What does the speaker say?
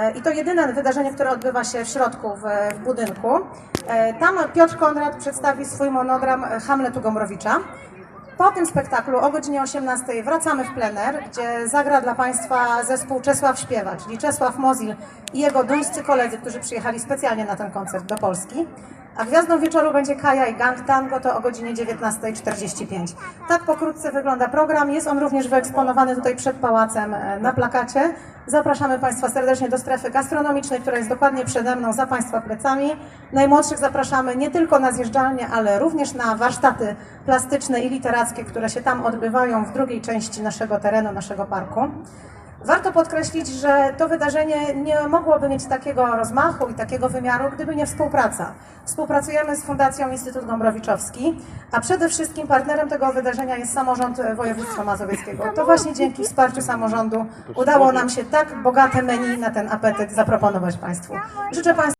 E, I to jedyne wydarzenie, które odbywa się w środku, w, w budynku. E, Tam Piotr Konrad przedstawi swój monodram e, Hamletu Gombrowicza. Po tym spektaklu o godzinie 18 wracamy w plener, gdzie zagra dla Państwa zespół Czesław Śpiewa, czyli Czesław Mozil i jego duńscy koledzy, którzy przyjechali specjalnie na ten koncert do Polski. A gwiazdą wieczoru będzie Kaja i Gang Tango, to o godzinie 19.45. Tak pokrótce wygląda program. Jest on również wyeksponowany tutaj przed pałacem e, na plakacie. Zapraszamy Państwa serdecznie do strefy gastronomicznej, która jest dokładnie przede mną, za Państwa plecami. Najmłodszych zapraszamy nie tylko na zjeżdżalnię, ale również na warsztaty plastyczne i literackie, które się tam odbywają w drugiej części naszego terenu, naszego parku. Warto podkreślić, że to wydarzenie nie mogłoby mieć takiego rozmachu i takiego wymiaru, gdyby nie współpraca. Współpracujemy z Fundacją Instytut Gombrowiczowski, a przede wszystkim partnerem tego wydarzenia jest samorząd województwa mazowieckiego. To właśnie dzięki wsparciu samorządu udało nam się tak bogate menu na ten apetyt zaproponować Państwu. Życzę Państwu